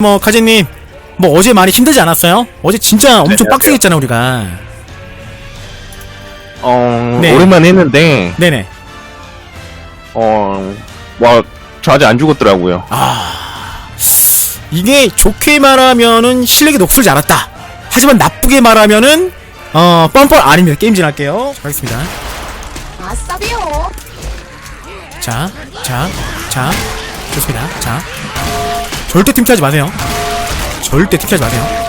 뭐 카제님 뭐 어제 많이 힘들지 않았어요? 어제 진짜 엄청 네, 빡세게 했잖아 우리가. 어, 네. 오랜만에 했는데, 네네. 어, 와, 저 아직 안 죽었더라고요. 이게 좋게 말하면은 실력이 높을지 알았다. 하지만 나쁘게 말하면은 어 뻔뻔 아닙니다. 게임 진 할게요. 자, 가겠습니다. 아싸비요. 자 자, 자, 좋습니다. 자 절대 팀차하지 마세요. 절대 팀차하지 마세요.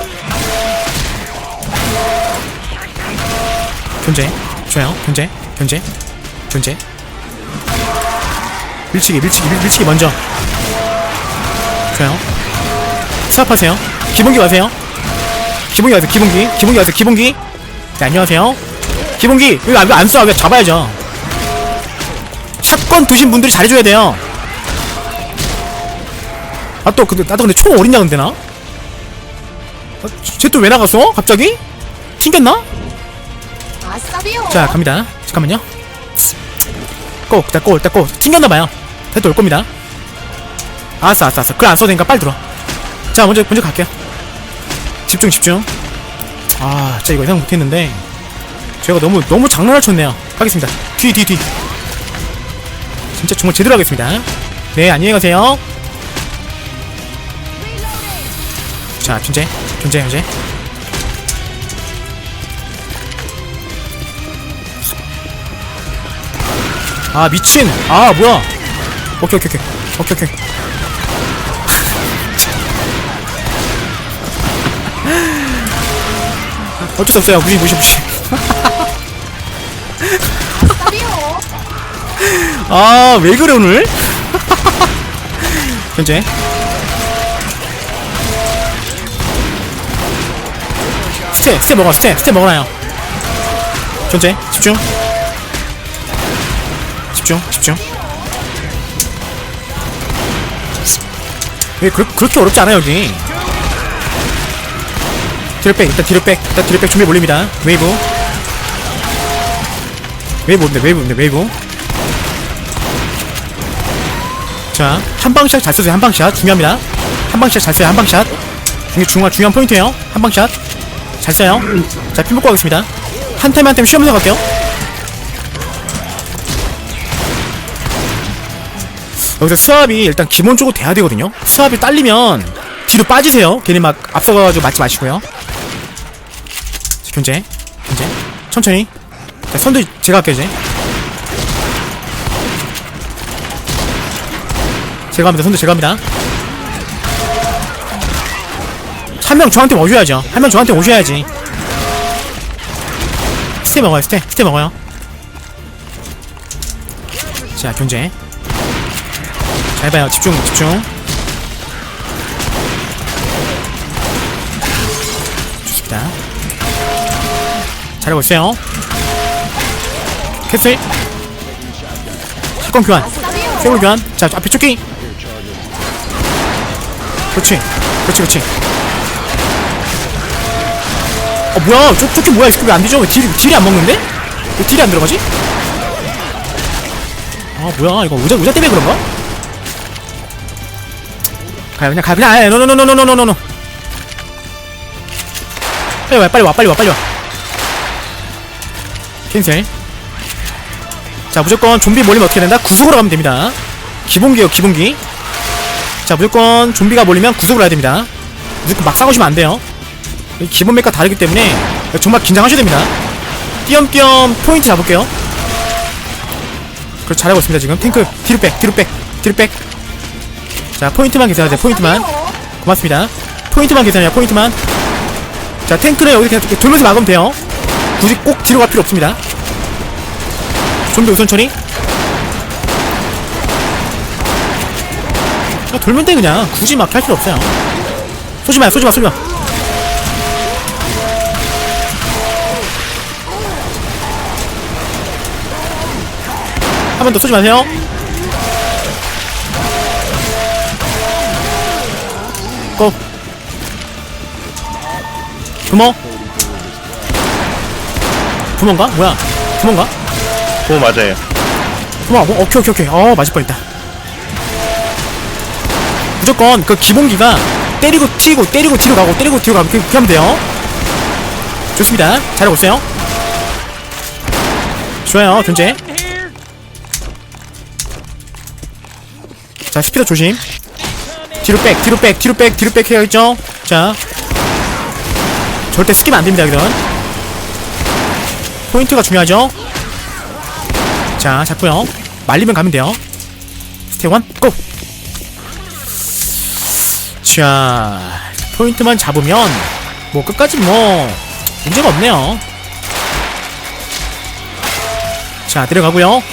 견제 좋아요. 견제 견제 견제. 밀치기 밀치기 밀, 밀치기 먼저. 좋아요. 스탑하세요. 기본기 가세요. 기본기 가세요. 기본기. 기본기 가세요. 기본기. 네 안녕하세요. 기본기. 이거 안, 안 쏴, 왜 잡아야죠. 샷건 두신 분들이 잘해줘야 돼요 아 또 근데 나도 근데 총 어딨냐 근데 나? 쟤또 왜 나갔어? 갑자기? 튕겼나? 아싸비요. 자 갑니다. 잠깐만요. 고 일단 고 일단 고. 튕겼나봐요. 대도 올 겁니다. 알았어 알았어 알았어. 그래 안 써도 되니까 빨리 들어. 자 먼저 먼저 갈게요. 집중 집중. 아 진짜 이거 예상 못했는데. 제가 너무 너무 장난을 쳤네요. 가겠습니다. 뒤 뒤 뒤. 진짜 정말 제대로 하겠습니다. 네 안녕히 가세요 자 견제 견제 견제 아 미친. 아 뭐야? 오케이 오케이 오케이. 오케이 오케이. 어쩔 수 없어요. 무시 무시 무시. 아싸비요. 아왜 그래 오늘? 현재 스테 스테 먹어 스테 스테 먹어놔요 현재 집중 집중 집중 왜 그, 그렇게 어렵지 않아 여기 뒤로 백 일단 뒤로 백 일단 뒤로 백 준비 몰립니다 웨이브 웨이브 온대 웨이브 온대 웨이브 자, 한방샷 잘 쓰세요. 한방샷 중요합니다. 한방샷 잘 써요. 한방샷. 이게 중요한 중요한 포인트예요. 한방샷 잘 써요. 자, 핀 먹고 가겠습니다. 한 템 한템 쉬면서 갈게요. 여기서 스왑이 일단 기본적으로 돼야 되거든요. 스왑이 딸리면 뒤로 빠지세요. 괜히 막 앞서가지고 맞지 마시고요. 자, 견제, 견제, 천천히. 자, 손도 제가 할게요 이제. 제가 합니다. 손도 제가 합니다. 한 명 저한테 오셔야죠. 한 명 저한테 오셔야지. 스테 먹어요. 스테. 스테 먹어요. 자, 견제. 잘 봐요. 집중, 집중. 좋습니다. 잘하고 있어요. 캐슬. 사건 교환. 세월 교환. 자, 앞에 쫓기. 그렇지. 그렇지, 그렇지. 어, 뭐야. 쫓, 쫓기 뭐야. 이거 왜안 되죠? 왜 딜, 딜이 안 먹는데? 왜 딜이 안 들어가지? 아, 뭐야. 이거 의자, 의자 때문에 그런가? 가요, 그냥 가, 그냥, 아예, 노노노노노노노노. 빨리 와, 빨리 와, 빨리 와, 빨리 와. 캔슬. 자 무조건 좀비 몰리면 어떻게 된다? 구속으로 가면 됩니다 기본기요 기본기 자 무조건 좀비가 몰리면 구속을 해야 됩니다 무조건 막 싸우시면 안 돼요 이 기본 맥과 다르기 때문에 정말 긴장하셔야 됩니다. 띄엄띄엄 포인트 잡을게요. 그렇 잘하고 있습니다 지금. 탱크 뒤로 백 뒤로 백 뒤로 백자 포인트만 계산하세요 포인트만. 아싸비요. 고맙습니다. 포인트만 계산해요 포인트만. 자 탱크는 여기 그냥 돌면서 막으면 돼요. 굳이 꼭 뒤로 갈 필요 없습니다. 좀비 우선 처리. 야, 돌면 돼 그냥. 굳이 막 할 필요 없어요. 쏘지마 쏘지마 쏘지마 한 번 더 쏘지 마세요 고 부모 부모인가? 뭐야 부모인가? 오, 맞아요. 어머, 어, 오케이, 오케이, 오케이. 어, 맞을 뻔했다. 무조건 그 기본기가 때리고 튀고 때리고 뒤로 가고 때리고 뒤로 가고 그렇게 하면 돼요 좋습니다 잘하고 있어요 좋아요 견제 자 스피드 조심. 뒤로 백 뒤로 백 뒤로 백 뒤로 백 해야겠죠? 자. 절대 스킵 안됩니다 이런. 포인트가 중요하죠? 자 잡고요. 말리면 가면 돼요. 스텝 1 고! 자 포인트만 잡으면 뭐 끝까지 뭐 문제가 없네요. 자 내려가고요.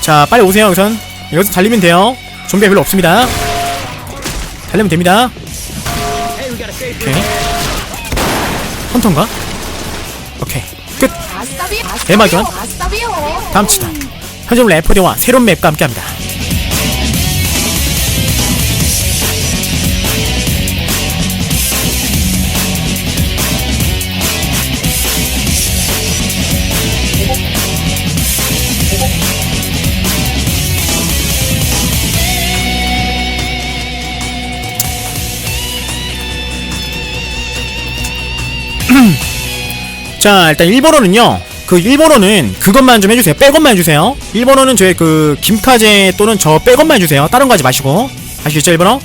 자 빨리 오세요 여기선 여기서 달리면 돼요. 좀비가 별로 없습니다. 달리면 됩니다. 오케이. 헌터인가? 오케이. 끝. 대마견. 다음 치다 현재 레포대와 새로운 맵과 함께합니다 자 일단 일본어는요. 그 일본어는 그것만 좀 해주세요. 백업만 해주세요. 일본어는 저의 그 김카제 또는 저 백업만 해주세요. 다른 거 하지 마시고. 아시겠죠 일본어?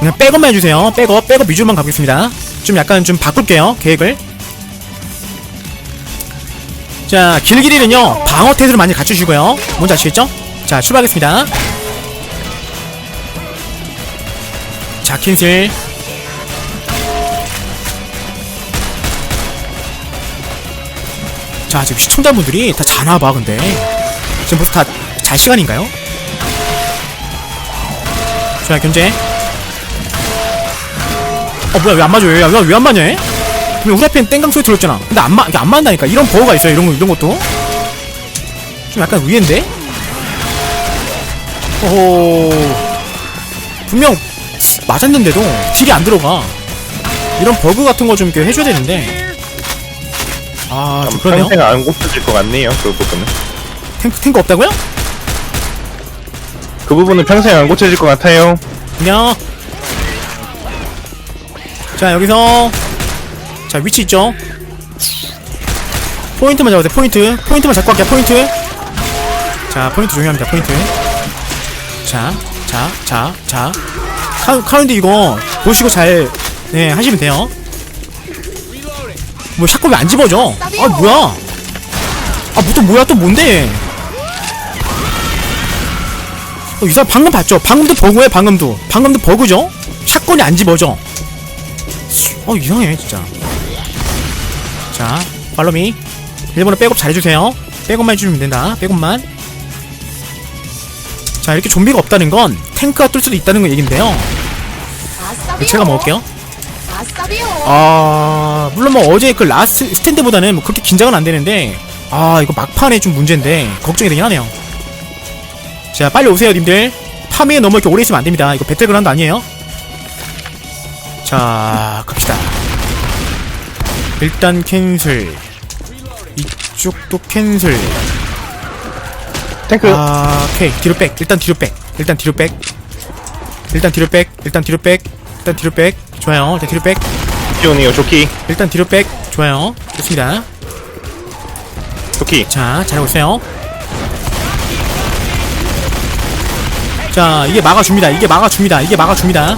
그냥 백업만 해주세요. 백업 백업 위주로만 가보겠습니다. 좀 약간 좀 바꿀게요 계획을. 자 길길이는요. 방어 태세를 많이 갖추시고요. 뭔지 아시겠죠? 자 출발하겠습니다. 자 캔슬 자 지금 시청자분들이 다 자나봐 근데. 지금 벌써 다 잘 시간인가요? 자 견제. 어 뭐야 왜 안 맞아요 왜안 맞냐 우리 앞엔 땡강 소리 들었잖아. 근데 안 맞, 이게 안 맞는다니까. 이런 버거가 있어요 이런 거 이런 것도. 좀 약간 의외인데? 오호 분명 맞았는데도 딜이 안 들어가. 이런 버그 같은 거 좀 해줘야 되는데 아, 좀 그러네요. 평생 안 고쳐질 것 같네요. 그 부분은. 탱크, 탱크 없다고요? 그 부분은 평생 안 고쳐질 것 같아요. 그냥. 자, 여기서. 자, 위치 있죠? 포인트만 돼, 포인트. 포인트만 잡고 갈게요, 포인트. 자, 포인트 중요합니다, 포인트. 자, 자, 자, 자. 카, 카운드 이거 보시고 잘, 네, 하시면 돼요. 뭐, 샷건 왜안 집어져? 아, 뭐야? 아, 뭐, 또 뭐야, 또 뭔데? 어, 이 사람 방금 봤죠? 방금도 버그예요 방금도 방금도 버그죠? 샷건이 안 집어져 어 이상해 진짜 자 팔로미 일본어 백업 잘해주세요 백업만 해주면 된다 백업만 자 이렇게 좀비가 없다는 건 탱크가 뚫 수도 있다는 거 얘긴데요. 제가 먹을게요 아 물론 뭐 어제 그 라스트 스탠드보다는 뭐 그렇게 긴장은 안 되는데 아 이거 막판에 좀 문제인데 걱정이 되긴 하네요. 자 빨리 오세요 님들. 파밍에 너무 이렇게 오래 있으면 안 됩니다. 이거 배틀그라운드 아니에요? 자 갑시다. 일단 캔슬. 이쪽도 캔슬. 탱크. 아 오케이. 뒤로 백. 일단 뒤로 백. 일단 뒤로 백. 일단 뒤로 백. 일단 뒤로 백. 일단 뒤로 백 좋아요. 일단 뒤로 백. 기온이요. 조끼. 일단 뒤로 백. 좋아요. 좋습니다. 조끼. 자 잘하고 있어요. 자 이게 막아줍니다. 이게 막아줍니다. 이게 막아줍니다.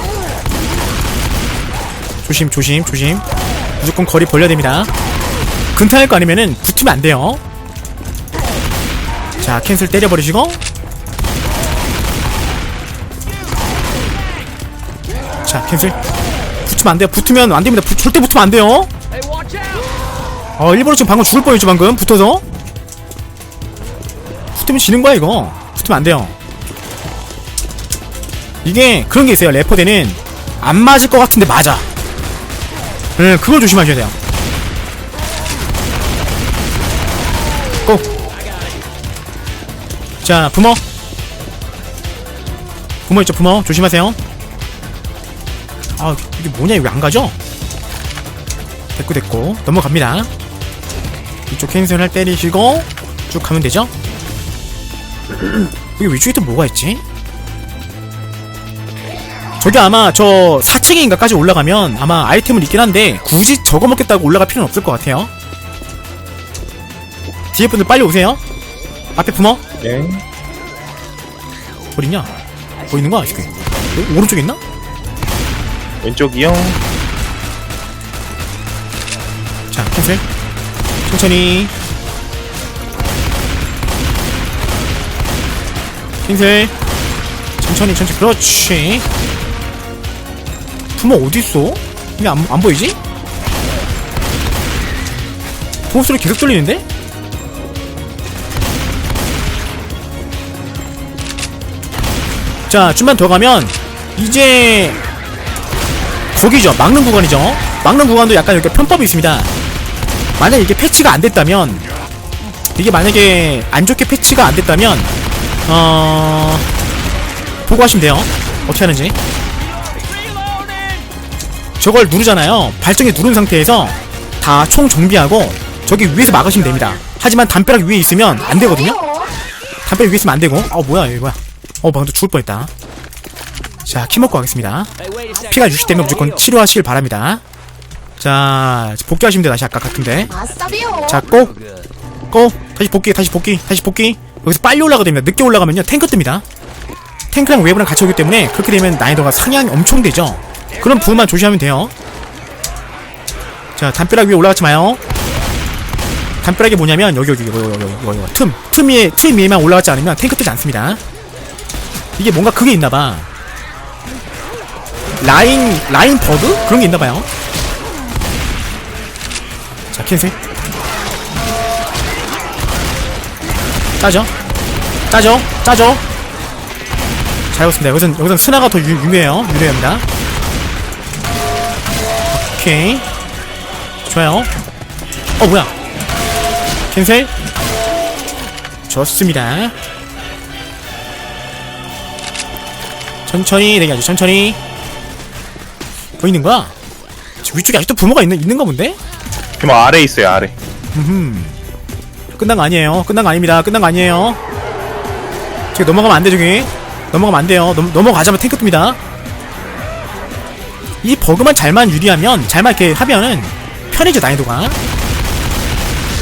조심 조심 조심. 무조건 거리 벌려야 됩니다. 근타할 거 아니면은 붙으면 안 돼요. 자 캔슬 때려버리시고. 자 캔슬 붙으면 안 돼요. 붙으면 안 됩니다. 부- 절대 붙으면 안 돼요. 어 일본어 지금 방금 죽을 뻔했죠 방금. 붙어서. 붙으면 지는 거야 이거. 붙으면 안 돼요. 이게 그런 게 있어요 레포대는. 안 맞을 것 같은데 맞아. 네 그걸 조심하셔야 돼요. 고! 자 부모. 부모 있죠 부모? 조심하세요 아 이게 뭐냐 이거 왜안 가죠? 됐고 됐고 넘어갑니다 이쪽 캔슬을 때리시고 쭉 가면 되죠? 여기 위쪽에 또 뭐가 있지? 저기 아마 저 4층인가까지 올라가면 아마 아이템은 있긴 한데 굳이 저거 먹겠다고 올라갈 필요는 없을 것 같아요. 뒤에 분들 빨리 오세요. 앞에 품어. 네. 어딨냐? 뭐 있는 거야, 지금? 오- 오른쪽에 있나? 왼쪽이요. 자, 캔슬. 천천히. 캔슬. 천천히, 천천히. 그렇지. 부모 어딨어? 왜 안, 안 보이지? 부모 소리 계속 들리는데? 자, 좀만 더 가면, 이제, 거기죠. 막는 구간이죠. 막는 구간도 약간 이렇게 편법이 있습니다. 만약 이게 패치가 안 됐다면 이게 만약에 안 좋게 패치가 안 됐다면 어 보고 하시면 돼요. 어떻게 하는지. 저걸 누르잖아요. 발전기 누른 상태에서 다 총 정비하고 저기 위에서 막으시면 됩니다. 하지만 담벼락 위에 있으면 안 되거든요. 담벼락 위에 있으면 안 되고. 어 뭐야 이거 뭐야. 어 방금 죽을 뻔했다. 자 키 먹고 가겠습니다. 피가 유실되면 무조건 치료하시길 바랍니다. 자 복귀하시면 돼요 다시 아까 같은데. 자, 고! 고! 다시 복귀, 다시 복귀, 다시 복귀. 여기서 빨리 올라가야 됩니다. 늦게 올라가면요, 탱크 뜹니다. 탱크랑 웨이브랑 같이 오기 때문에 그렇게 되면 난이도가 상향이 엄청 되죠. 그런 부분만 조심하면 돼요. 자, 담벼락 위에 올라가지 마요. 담벼락이 뭐냐면, 여기, 여기, 여기, 여기, 여기, 여기, 여기, 틈. 틈 위에, 틈 위에만 올라가지 않으면 탱크 뜨지 않습니다. 이게 뭔가 그게 있나봐. 라인, 라인 버그? 그런 게 있나 봐요. 자, 캔슬. 짜죠? 짜죠? 짜죠? 잘 봤습니다. 여기선, 여기선 스나가 더 유, 유명해요. 유명합니다. 오케이. 좋아요. 어, 뭐야. 캔슬. 좋습니다. 천천히 내기하죠. 천천히. 뭐 있는 거야? 지금 위쪽에 아직도 부모가 있는, 있는가 본데? 지금 아래 있어요, 아래. 끝난 거 아니에요. 끝난 거 아닙니다. 끝난 거 아니에요. 저기 넘어가면 안 돼, 저기. 넘어가면 안 돼요. 넘, 넘어가자면 탱크 뜹니다. 이 버그만 잘만 유리하면, 잘만 이렇게 하면은, 편해져, 난이도가.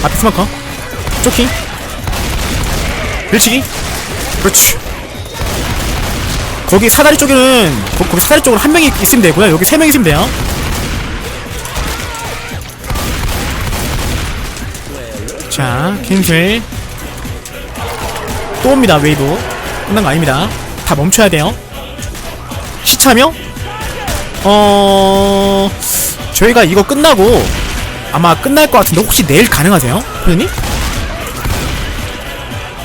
앞에 스마커. 쪼킹. 밀치기. 그렇지. 거기 사다리 쪽에는, 거, 거기 사다리 쪽으로 한 명이 있으면 되고요. 여기 세 명 있으면 돼요. 자, 캔슬. 또 옵니다, 웨이브. 끝난 거 아닙니다. 다 멈춰야 돼요. 시차며? 어, 저희가 이거 끝나고 아마 끝날 것 같은데 혹시 내일 가능하세요? 포님?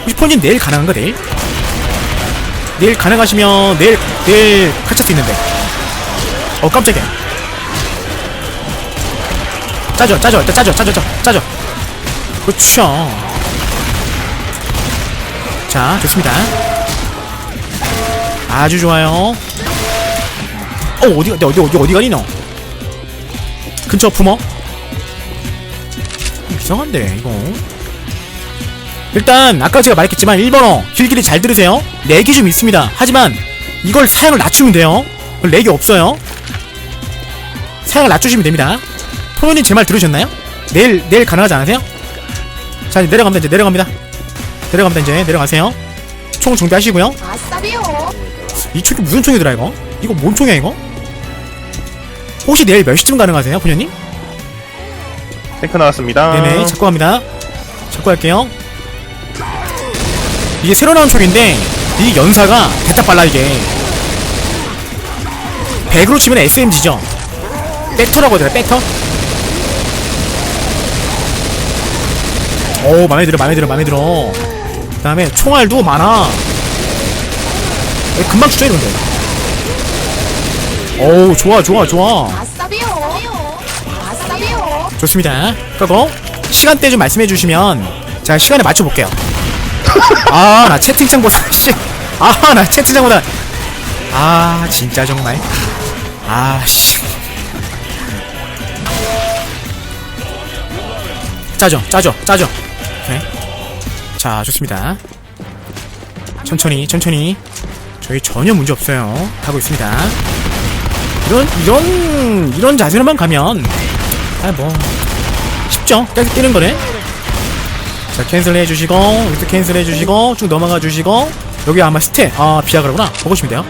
혹시 포님 내일 가능한가, 내일? 내일 가능하시면 내일, 내일 할수 있는데. 어, 깜짝이야. 짜죠, 짜죠, 일단 짜죠, 짜죠, 짜죠, 짜죠. 그렇죠. 자, 좋습니다. 아주 좋아요. 어, 어디, 어디, 어디, 어디, 가니, 너? 근처 품어? 이상한데, 이거. 일단, 아까 제가 말했겠지만, 1번어, 길길이 잘 들으세요. 렉이 좀 있습니다. 하지만, 이걸 사양을 낮추면 돼요. 렉이 없어요. 사양을 낮추시면 됩니다. 토요님 제 말 들으셨나요? 내일, 내일 가능하지 않으세요? 자 이제 내려갑니다 이제 내려갑니다 내려갑니다 이제 내려가세요 총 준비하시고요. 이 총이 무슨 총이더라 이거 이거 뭔 총이야 이거 혹시 내일 몇 시쯤 가능하세요 본연님? 탱크 나왔습니다. 네네 잡고 갑니다 잡고 갈게요 이게 새로 나온 총인데 이 연사가 대타 빨라 이게 100으로 치면 SMG죠 백터라고 해야 되나 백터? 오 맘에 들어 맘에 들어 맘에 들어 그 다음에 총알도 많아 금방 죽죠 이런데 오 좋아 좋아 좋아. 좋습니다. 그거 시간대 좀 말씀해 주시면 제가 시간에 맞춰 볼게요. 아, 나 채팅창 보다 씨. 아, 나 채팅창 보다 아, 진짜 정말. 아, 씨. 짜죠. 짜죠. 짜죠. 오케이. 자, 좋습니다. 천천히, 천천히. 저희 전혀 문제 없어요. 가고 있습니다. 이런 이런 이런 자세로만 가면 아 뭐 쉽죠 계속 뛰는 거네 자 캔슬 해주시고 여기도 캔슬 해주시고 쭉 넘어가 주시고 여기 아마 스테 아 비아그라구나 보시면 돼요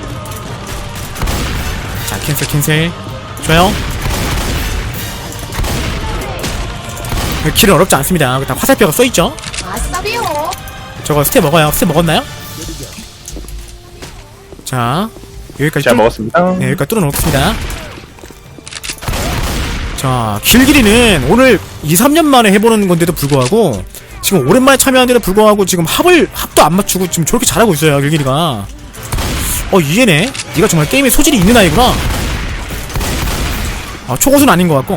자 캔슬 캔슬 좋아요 길은 어렵지 않습니다 여기 다 화살표가 써있죠. 저거 스테 먹어요 스테 먹었나요? 자 여기까지 잘 뚫- 먹었습니다. 네, 여기까지 뚫어놓겠습니다. 자, 길길이는 오늘 2, 3년 만에 해보는 건데도 불구하고 지금 오랜만에 참여하는데도 불구하고 지금 합을 합도 안 맞추고 지금 저렇게 잘하고 있어요, 길길이가. 어, 이해네. 네가 정말 게임에 소질이 있는 아이구나. 어, 초고수는 아닌 것 같고.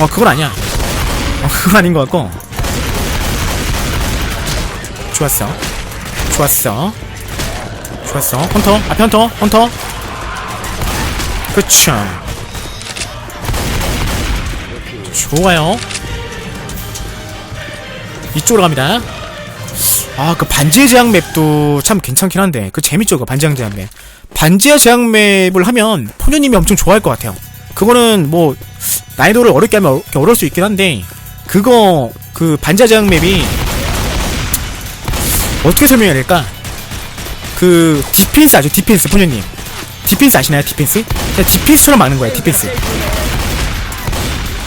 어, 그건 아니야. 어, 그건 아닌 것 같고. 좋았어. 좋았어. 좋았어. 헌터. 앞에 헌터. 헌터. 그쵸. 좋아요. 이쪽으로 갑니다. 아, 그 반지의 제약 맵도 참 괜찮긴 한데, 그 재밌죠, 그 반지의 제약 맵. 반지의 제약 맵을 하면 포녀님이 엄청 좋아할 것 같아요. 그거는 뭐, 난이도를 어렵게 하면 어려- 어려울 수 있긴 한데, 그거, 그 반지의 제약 맵이, 어떻게 설명해야 될까? 그 디펜스 아죠 디펜스 포녀님 디펜스 아시나요 디펜스? 그냥 디펜스로 막는 거예요 디펜스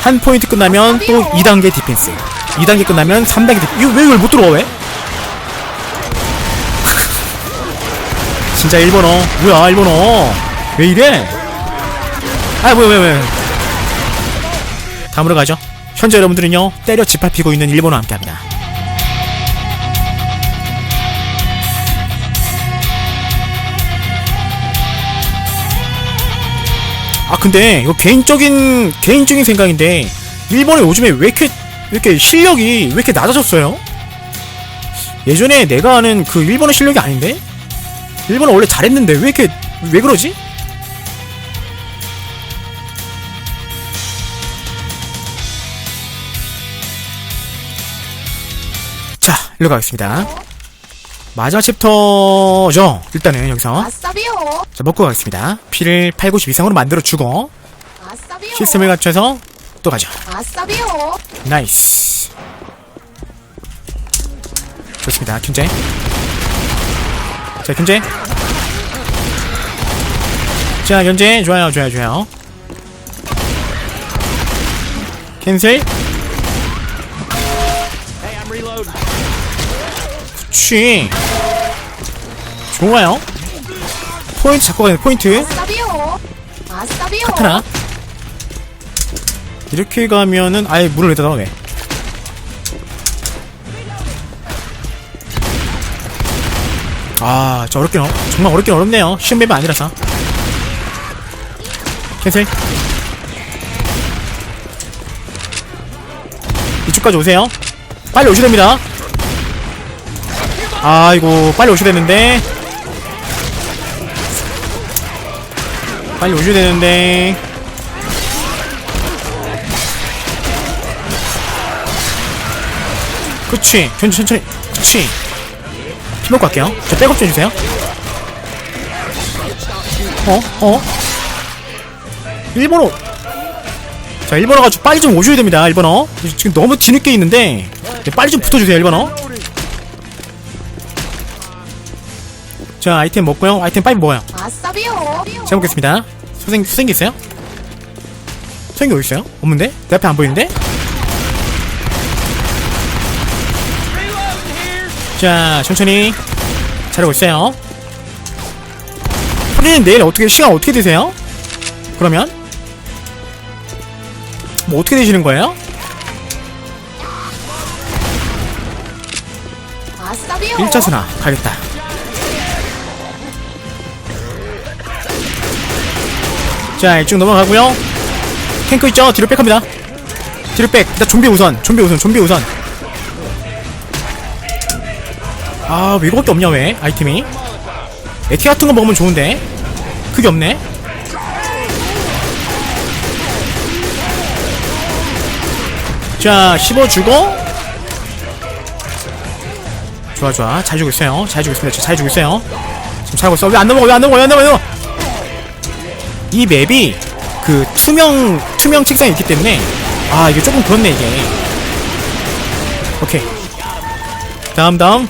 한 포인트 끝나면 또 2단계 디펜스 2단계 끝나면 3단계 디펜스 이거 왜 이걸 못 들어와 왜? 진짜 일본어 뭐야 일본어 왜 이래? 아 뭐야 왜 왜? 다음으로 가죠 현재 여러분들은요 때려 짓밟히고 있는 일본어 함께합니다 아 근데 이거 개인적인 개인적인 생각인데 일본이 요즘에 왜 이렇게 왜 이렇게 실력이 왜 이렇게 낮아졌어요? 예전에 내가 아는 그 일본의 실력이 아닌데 일본은 원래 잘했는데 왜 이렇게 왜 그러지? 자, 일로 가겠습니다. 마지막 챕터죠. 일단은 여기서. 자 먹고 가겠습니다. 피를 8, 90 이상으로 만들어주고. 시스템을 갖춰서 또 가죠. 아싸비오. 나이스. 좋습니다. 균제. 자, 균제. 자, 견제. 좋아요, 좋아요, 좋아요. 캔슬. 그치. 좋아요. 포인트 잡고 가는 포인트. 카타나. 이렇게 가면은 아예 왜 닫아 왜? 아, 저 어렵긴 어, 정말 어렵긴 어렵네요. 쉬운 맵이 아니라서. 캔슬. 이쪽까지 오세요. 빨리 오셔야 됩니다. 아이고, 빨리 오셔야 되는데. 빨리 오셔야 되는데. 그치 천천히 천천히 그치 피 먹고 갈게요 저 백업 좀 해주세요 어? 어? 일본어 자 일본어 가지고 빨리 좀 오셔야 됩니다 일본어 지금 너무 뒤늦게 있는데 네, 빨리 좀 붙어주세요 일본어 자 아이템 먹고요 아이템 빨리 먹어요. 잘 먹겠습니다 수생, 수생기 있어요? 수생기 어디 있어요? 없는데? 내 앞에 안 보이는데? 자, 천천히 있어요. 프리는 내일 어떻게 시간 어떻게 되세요? 그러면 뭐 어떻게 되시는 거예요? 아싸비오. 1차순화 가겠다. 자, 이쪽 넘어가고요. 탱크 있죠? 뒤로 백합니다. 뒤로 백. 일단 좀비 우선. 좀비 우선. 좀비 우선. 아, 왜 이거밖에 없냐, 왜? 아이템이. 에티 같은 거 먹으면 좋은데. 그게 없네. 자, 씹어주고. 좋아, 좋아. 잘 주고 있어요. 잘 주고 있습니다. 잘 주고 있어요. 지금 잘하고 있어. 왜 안 넘어가? 왜 안 넘어가? 왜 안 넘어가? 이 맵이 그 투명 투명 책상이 있기 때문에 아 이게 조금 그렇네 이게 오케이 다음 다음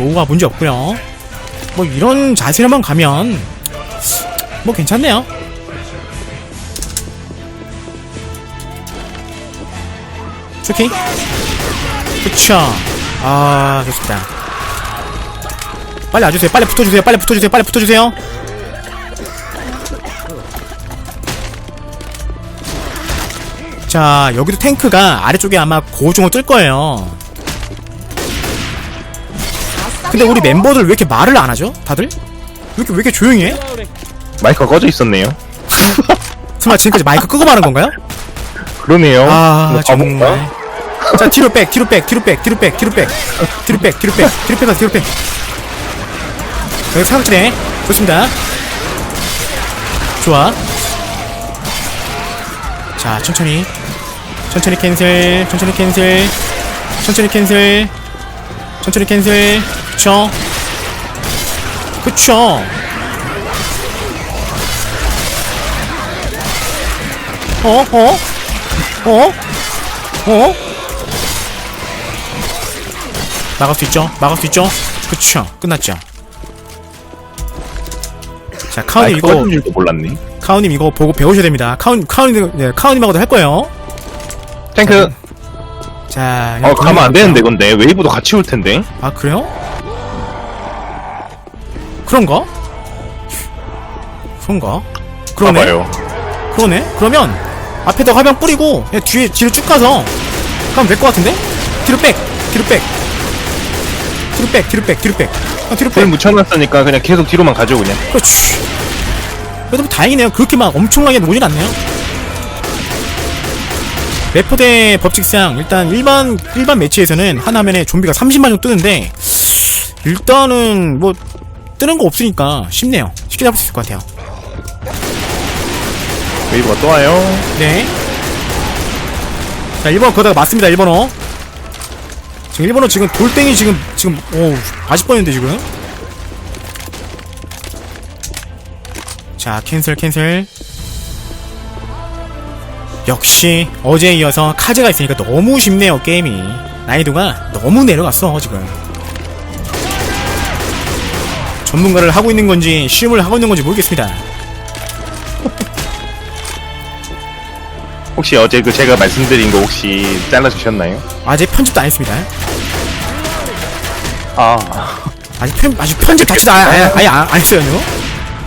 조우가 문제 없고요. 뭐 이런 자세로만 가면 뭐 괜찮네요. 오케이. 그쵸. 아 좋습니다. 빨리 와주세요. 빨리 붙어주세요. 빨리 붙어주세요. 빨리 붙어주세요. 자 여기도 탱크가 아래쪽에 아마 고중을 뜰 거예요 근데 우리 멤버들 왜 이렇게 말을 안 하죠? 다들? 왜 이렇게, 왜 이렇게 조용히 해? 마이크가 꺼져 있었네요. 설마 지금까지 마이크 끄고 말한 건가요? 그러네요. 아 뭐 정말 가볼까? 자 뒤로 백 뒤로 백 뒤로 백 뒤로 백 뒤로 백 뒤로 백 뒤로 백 뒤로 백 뒤로 백 여기 사각지대 좋습니다 좋아 자 천천히 천천히 캔슬 천천히 캔슬 천천히 캔슬 천천히 캔슬 그쵸 그쵸 어? 어? 어? 어? 막을 수 있죠? 막을 수 있죠? 그쵸 끝났죠 자 카우님 마이크 이거 몰랐네. 카우님 이거 보고 배우셔야 됩니다 카우 카우님 네, 카우님하고도 할 거예요 탱크. 자 어 가면 안 되는데 근데 웨이브도 같이 올 텐데. 아 그래요? 그런가? 그런가? 그러네 봐봐요. 그러네 그러면 앞에다 화병 뿌리고 그냥 뒤에 뒤로 쭉 가서 가면 될 것 같은데? 뒤로 백 뒤로 백 뒤로 백 뒤로 백 뒤로 백 아, 뒤로 불백 묻혀놨으니까 그냥 계속 뒤로만 가죠 그냥. 그렇지 그래도 뭐 다행이네요 그렇게 막 엄청나게 오진 않네요 래퍼대 법칙상 일단 일반 일반 매치에서는 한 화면에 좀비가 30만 정도 뜨는데 일단은 뭐 뜨는 거 없으니까 쉽네요 쉽게 잡을 수 있을 것 같아요 웨이브가 또 와요. 네. 자, 1번호 거다가 맞습니다, 1번호. 지금 1번호 지금 돌덩이 지금, 지금, 오, 아직 뻔했는데, 지금. 자, 캔슬, 캔슬. 역시, 어제에 이어서 카제가 있으니까 너무 쉽네요, 게임이. 난이도가 너무 내려갔어, 지금. 전문가를 하고 있는 건지, 시험을 하고 있는 건지 모르겠습니다. 혹시 어제 그 제가 말씀드린 거 혹시 잘라주셨나요? 아직 편집도 안 했습니다. 아 아직 편, 아직 편집 자체도 아예, 아예, 아예 안, 안 했어요?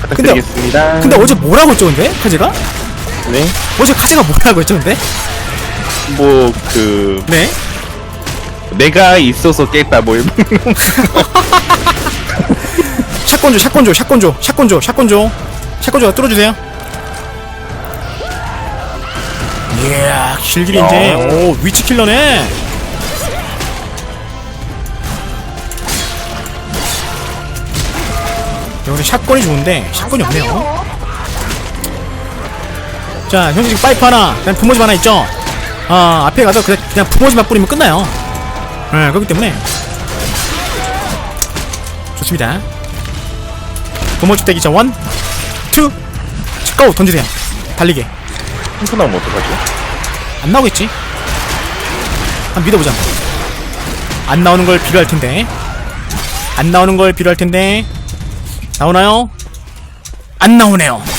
부탁드리겠습니다. 근데 어제 뭐라고 했죠, 근데? 카제가? 네. 어제 카제가 뭐라고 했죠, 근데? 뭐 그 네? 내가 있어서 깼다 뭐 이런. 샷건 줘, 샷건 줘, 샷건 줘, 샷건 줘, 샷건 줘. 샷건 줘, 뚫어주세요. 이야, 이제, 야. 오, 위치 킬러네. 여기 샷건이 좋은데, 샷건이 없네요. 자, 지금 파이프 하나, 그다음 부모집 하나 있죠? 아, 앞에 가서 그냥, 그냥 부모집만 뿌리면 끝나요. 네, 그렇기 때문에. 좋습니다. 부모집 대기 자, 원, 투, 고! 던지세요. 달리게. 탱크 나오면 어떡하죠? 안 나오겠지? 한번 믿어보자. 안 나오는 걸 필요할 텐데. 안 나오는 걸 필요할 텐데. 나오나요? 안 나오네요.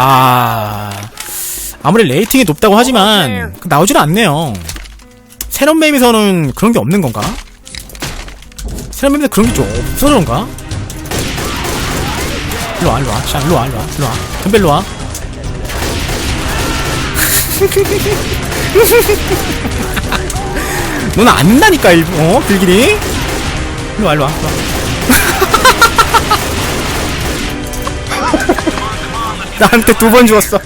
아. 아무리 레이팅이 높다고 하지만, 그 나오질 않네요. 새로운 맵에서는 그런 게 없는 건가? 새로운 맵에서 그런 게 좀 없어서 그런가? 일로 와, 일로 와. 자, 일로 와, 일로 와, 일로 와. 덤벨 일로 와. 너는 안 나니까 일 어? 길길이 일로 와 일로 와 일로 와. 나한테 두 번 죽었어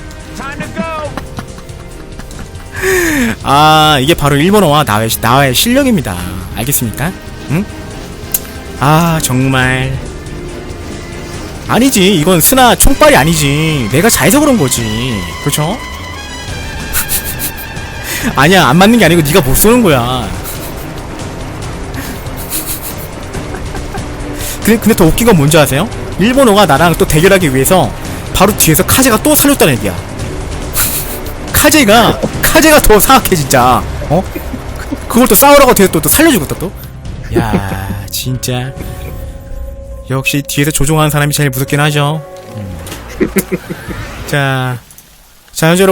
아 이게 바로 일본어와 나의, 나의 실력입니다 알겠습니까? 응? 아 정말 아니지 이건 스나 총발이 아니지 내가 잘해서 그런 거지 그렇죠? 아니야 안 맞는 게 아니고 네가 못 쏘는 거야. 근데 근데 더 웃긴 건 뭔지 아세요? 일본어가 나랑 또 대결하기 위해서 바로 뒤에서 카제가 또 살렸다는 얘기야. 카제가 카제가 더 사악해 진짜. 어? 그걸 또 싸우라고 뒤에서 또, 또 살려주고 또 또. 야 진짜 역시 뒤에서 조종하는 사람이 제일 무섭긴 하죠. 음. 자, 자 현재 여러분.